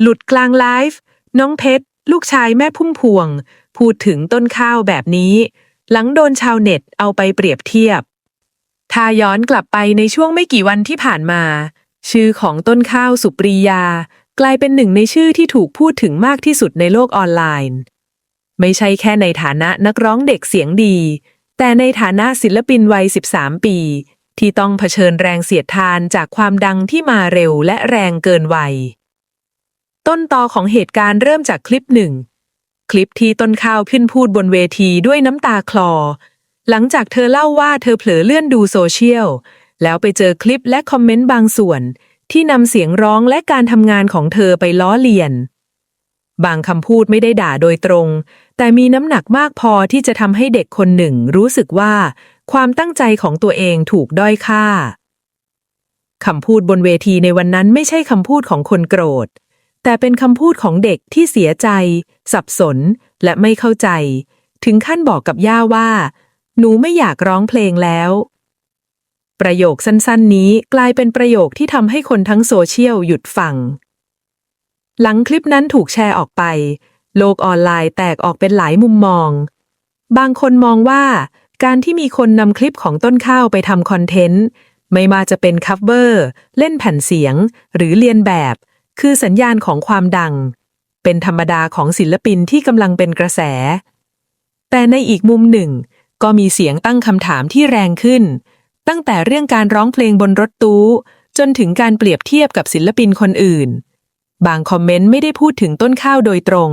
หลุดกลางไลฟ์น้องเพชร ลูกชายแม่พุ่มพวง พูดถึงต้นข้าวแบบนี้ หลังโดนชาวเน็ตเอาไปเปรียบเทียบ ถ้าย้อนกลับไปในช่วงไม่กี่วันที่ผ่านมา ชื่อของต้นข้าวสุปรียา กลายเป็นหนึ่งในชื่อที่ถูกพูดถึงมากที่สุดในโลกออนไลน์ ไม่ใช่แค่ในฐานะนักร้องเด็กเสียงดี แต่ในฐานะศิลปินวัย 13 ปี ที่ต้องเผชิญแรงเสียดทานจากความดังที่มาเร็วและแรงเกินวัย ต้นตอของเหตุการณ์เริ่มจากคลิปหนึ่ง คลิปที่ต้นข้าวขึ้นพูดบนเวทีด้วยน้ำตาคลอ หลังจากเธอเล่าว่าเธอเผลอเลื่อนดูโซเชียล แล้วไปเจอคลิปและคอมเมนต์บางส่วน ที่นำเสียงร้องและการทำงานของเธอไปล้อเลียน บางคำพูดไม่ได้ด่าโดยตรง แต่มีน้ำหนักมากพอที่จะทำให้เด็กคนหนึ่งรู้สึกว่า ความตั้งใจของตัวเองถูกด้อยค่าคำพูดบนเวทีในวันนั้นไม่ใช่คำพูดของคนโกรธ แต่เป็นคำพูดของเด็กที่เสียใจ สับสน และไม่เข้าใจ ถึงขั้นบอกกับย่าว่า หนูไม่อยากร้องเพลงแล้ว ประโยคสั้นๆ นี้กลายเป็นประโยคที่ทำให้คนทั้งโซเชียลหยุดฟัง หลังคลิปนั้นถูกแชร์ออกไป โลกออนไลน์แตกออกเป็นหลายมุมมอง บางคนมองว่า การที่มีคนนำคลิปของต้นข้าวไปทำคอนเทนต์ ไม่ว่าจะเป็นคัฟเวอร์ เล่นแผ่นเสียง หรือเลียนแบบ คือสัญญาณของความดัง เป็นธรรมดาของศิลปินที่กำลังเป็นกระแส แต่ในอีกมุมหนึ่ง ก็มีเสียงตั้งคำถามที่แรงขึ้น ตั้งแต่เรื่องการร้องเพลงบนรถตู้ จนถึงการเปรียบเทียบกับศิลปินคนอื่น บางคอมเมนต์ไม่ได้พูดถึงต้นข้าวโดยตรง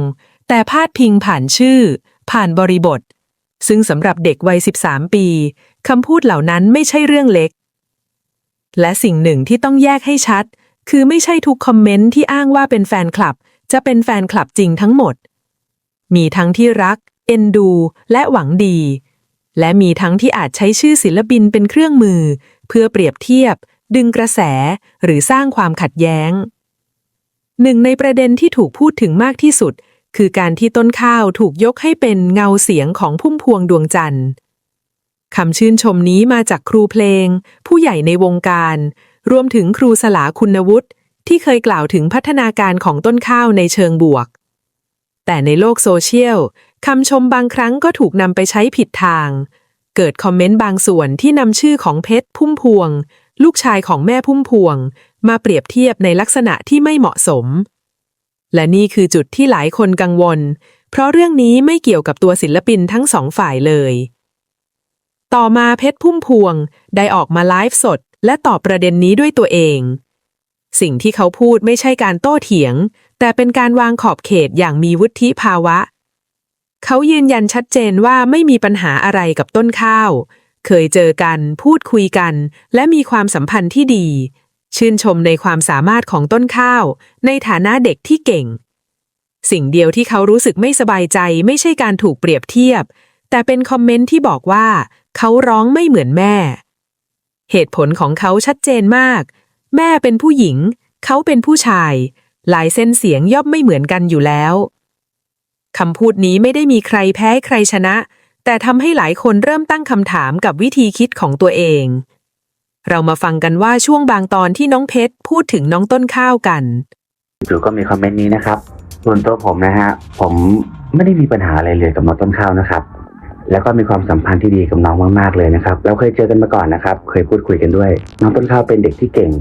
แต่พาดพิงผ่านชื่อ ผ่านบริบท ซึ่งสำหรับเด็กวัย 13 ปีคำพูดเหล่านั้นไม่ใช่เรื่องเล็กและสิ่งหนึ่งที่ต้องแยกให้ชัด คือไม่ใช่ทุกคอมเมนต์ที่อ้างว่าเป็นแฟนคลับ จะเป็นแฟนคลับจริงทั้งหมด มีทั้งที่รัก เอ็นดู และหวังดี และมีทั้งที่อาจใช้ชื่อศิลปินเป็นเครื่องมือ เพื่อเปรียบเทียบ ดึงกระแส หรือสร้างความขัดแย้ง หนึ่งในประเด็นที่ถูกพูดถึงมากที่สุด คือการที่ต้นข้าวถูกยกให้เป็นเงาเสียงของพุ่มพวงดวงจันทร์คำชื่นชมนี้มาจากครูเพลง ผู้ใหญ่ในวงการ รวมถึงครูสลาคุณวุฒิที่เคยกล่าวถึงพัฒนาการของต้นข้าวในเชิงบวก แต่ในโลกโซเชียลคำชมบางครั้งก็ถูกนำไปใช้ผิดทาง เกิดคอมเมนต์บางส่วนที่นำชื่อของเพชรพุ่มพวง ลูกชายของแม่พุ่มพวง มาเปรียบเทียบในลักษณะที่ไม่เหมาะสม และนี่คือจุดที่หลายคนกังวล เพราะเรื่องนี้ไม่เกี่ยวกับตัวศิลปินทั้งสองฝ่ายเลย ต่อมาเพชรพุ่มพวงได้ออกมาไลฟ์สด และตอบประเด็นนี้ด้วยตัวเอง สิ่งที่เขาพูดไม่ใช่การโต้เถียง แต่เป็นการวางขอบเขตอย่างมีวุฒิภาวะ เขายืนยันชัดเจนว่าไม่มีปัญหาอะไรกับต้นข้าว เคยเจอกัน พูดคุยกัน และมีความสัมพันธ์ที่ดี ชื่นชมในความสามารถของต้นข้าว ในฐานะเด็กที่เก่ง สิ่งเดียวที่เขารู้สึกไม่สบายใจไม่ใช่การถูกเปรียบเทียบ แต่เป็นคอมเมนต์ที่บอกว่า เขาร้องไม่เหมือนแม่ เหตุผลของเขาชัดเจนมาก แม่เป็นผู้หญิง เขาเป็นผู้ชาย หลายเส้นเสียงย่อมไม่เหมือนกันอยู่แล้วคำพูดนี้ไม่ได้มีใครแพ้ใครชนะ แต่ทำให้หลายคนเริ่มตั้งคำถามกับวิธีคิดของตัวเอง เรามาฟังกันว่าช่วงบางตอนที่น้องเพชรพูดถึงน้องต้นข้าวกันจู่ก็มีคอมเมนต์นี้นะครับส่วนตัวผมนะฮะผมไม่ได้มีปัญหาอะไรเลยกับน้องต้นข้าวนะครับ แล้วก็มีความสัมพันธ์ที่ดีกับน้องมากๆเลยนะครับ เราเคยเจอกันมาก่อนนะครับ เคยพูดคุยกันด้วย น้องต้นข้าวเป็นเด็กที่เก่ง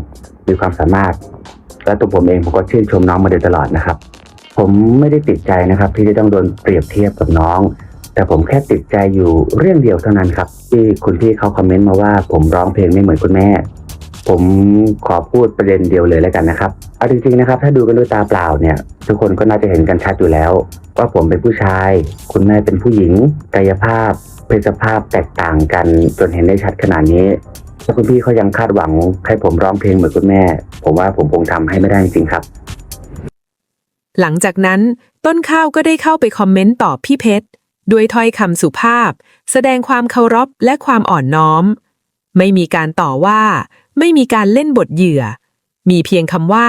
มีความสามารถ และตัวผมเองผมก็ชื่นชมน้องมาโดยตลอดนะครับ ผมไม่ได้ติดใจนะครับ ที่จะต้องโดนเปรียบเทียบกับน้อง แต่ผมแค่ติดใจอยู่เรื่องเดียวเท่านั้นครับที่คุณพี่เขาคอมเมนต์มาว่าผมร้องเพลงไม่เหมือนคุณแม่ ผมขอพูดประเด็นเดียวเลยแล้วกันนะครับเอาจริงๆนะครับ ถ้าดูกันด้วยตาเปล่าเนี่ย ทุกคนก็น่าจะเห็นกันชัดอยู่แล้ว ว่าผมเป็นผู้ชาย คุณแม่เป็นผู้หญิง กายภาพ เพศภาพแตกต่างกันจนเห็นได้ชัดขนาดนี้ถ้าคุณพี่เขายังคาดหวังให้ผมร้องเพลงเหมือนคุณแม่ ผมว่าผมคงทำให้ไม่ได้จริงครับ หลังจากนั้นต้นข้าวก็ได้เข้าไปคอมเมนต์ตอบพี่เพชรด้วยถ้อยคำสุภาพ แสดงความเคารพและความอ่อนน้อม ไม่มีการต่อว่า ไม่มีการเล่นบทเหยื่อ มีเพียงคำว่า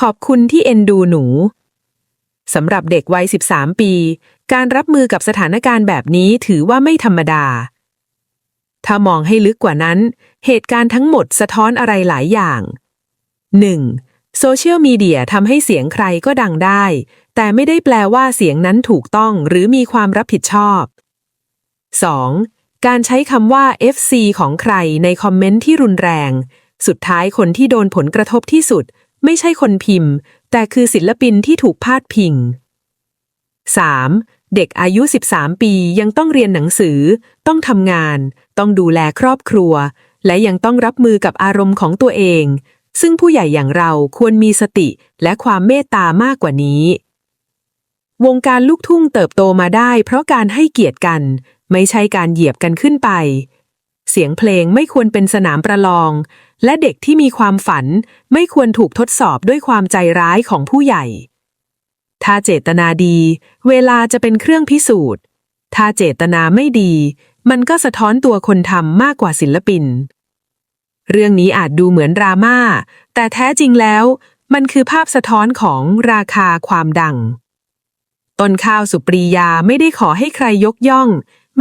ขอบคุณที่เอ็นดูหนูสำหรับเด็กวัย 13 ปี การรับมือกับสถานการณ์แบบนี้ถือว่าไม่ธรรมดา ถ้ามองให้ลึกกว่านั้น เหตุการณ์ทั้งหมดสะท้อนอะไรหลายอย่าง 1. โซเชียลมีเดียทำให้เสียงใครก็ดังได้ แต่ไม่ได้แปลว่าเสียงนั้นถูกต้องหรือมีความรับผิดชอบ 2. การใช้คำว่า FC ของใครในคอมเมนต์ที่รุนแรง สุดท้ายคนที่โดนผลกระทบที่สุด ไม่ใช่คนพิมพ์ แต่คือศิลปินที่ถูกพาดพิง 3. เด็กอายุ 13 ปียังต้องเรียนหนังสือ ต้องทำงาน ต้องดูแลครอบครัว และยังต้องรับมือกับอารมณ์ของตัวเอง ซึ่งผู้ใหญ่อย่างเราควรมีสติและความเมตตามากกว่านี้ วงการลูกทุ่งเติบโตมาได้เพราะการให้เกียรติกัน ไม่ใช่การเหยียบกันขึ้นไป เสียงเพลงไม่ควรเป็นสนามประลอง และเด็กที่มีความฝันไม่ควรถูกทดสอบด้วยความใจร้ายของผู้ใหญ่ ถ้าเจตนาดี เวลาจะเป็นเครื่องพิสูจน์ ถ้าเจตนาไม่ดี มันก็สะท้อนตัวคนทำมากกว่าศิลปิน เรื่องนี้อาจดูเหมือนดราม่า แต่แท้จริงแล้ว มันคือภาพสะท้อนของราคาความดังต้นข้าวสุปรียาไม่ได้ขอให้ใครยกย่อง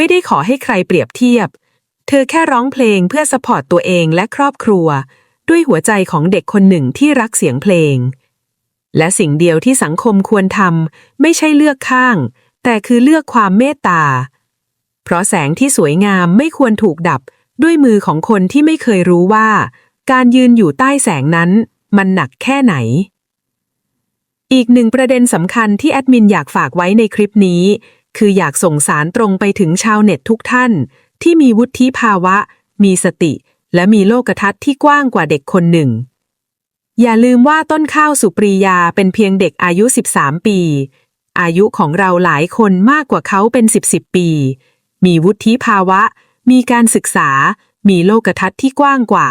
ไม่ได้ขอให้ใครเปรียบเทียบ เธอแค่ร้องเพลงเพื่อสปอร์ตตัวเองและครอบครัว ด้วยหัวใจของเด็กคนหนึ่งที่รักเสียงเพลง และสิ่งเดียวที่สังคมควรทำไม่ใช่เลือกข้าง แต่คือเลือกความเมตตา เพราะแสงที่สวยงามไม่ควรถูกดับด้วยมือของคนที่ไม่เคยรู้ว่า การยืนอยู่ใต้แสงนั้นมันหนักแค่ไหน อีกหนึ่งประเด็นสำคัญที่แอดมินอยากฝากไว้ในคลิปนี้ คืออยากส่งสารตรงไปถึงชาวเน็ตทุกท่าน ที่มีวุฒิภาวะ มีสติ และมีโลกทัศน์ที่กว้างกว่าเด็กคนหนึ่ง อย่าลืมว่าต้นข้าวสุปรียาเป็นเพียงเด็กอายุ 13 ปี อายุของเราหลายคนมากกว่าเขาเป็น 10 10ปี มีวุฒิภาวะ มีการศึกษา มีโลกทัศน์ที่กว้างกว่า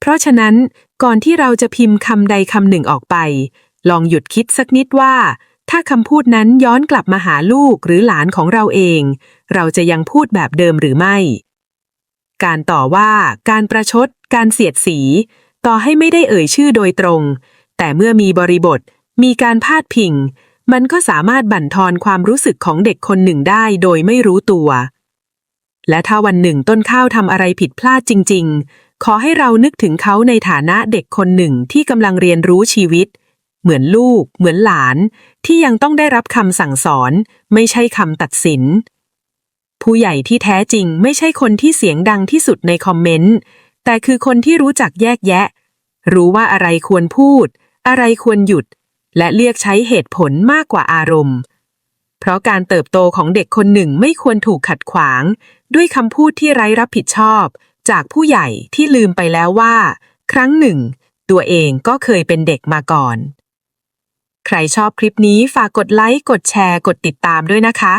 เพราะฉะนั้นก่อนที่เราจะพิมพ์คำใดคำหนึ่งออกไป ลองหยุดคิดสักนิดว่า ถ้าคำพูดนั้นย้อนกลับมาหาลูกหรือหลานของเราเอง เราจะยังพูดแบบเดิมหรือไม่ การต่อว่าการประชด การเสียดสี ต่อให้ไม่ได้เอ่ยชื่อโดยตรง แต่เมื่อมีบริบท มีการพาดพิง มันก็สามารถบั่นทอนความรู้สึกของเด็กคนหนึ่งได้โดยไม่รู้ตัว และถ้าวันหนึ่งต้นข้าวทำอะไรผิดพลาดจริง ๆ ขอให้เรานึกถึงเขาในฐานะเด็กคนหนึ่งที่กำลังเรียนรู้ชีวิต เหมือนลูก เหมือนหลาน ที่ยังต้องได้รับคำสั่งสอน ไม่ใช่คำตัดสิน ผู้ใหญ่ที่แท้จริงไม่ใช่คนที่เสียงดังที่สุดในคอมเมนต์ แต่คือคนที่รู้จักแยกแยะ รู้ว่าอะไรควรพูด อะไรควรหยุด และเลือกใช้เหตุผลมากกว่าอารมณ์ เพราะการเติบโตของเด็กคนหนึ่งไม่ควรถูกขัดขวาง ด้วยคำพูดที่ไร้รับผิดชอบ จากผู้ใหญ่ที่ลืมไปแล้วว่า ครั้งหนึ่ง ตัวเองก็เคยเป็นเด็กมาก่อน ใครชอบคลิปนี้ฝากกดไลค์ กดแชร์ กดติดตามด้วยนะคะ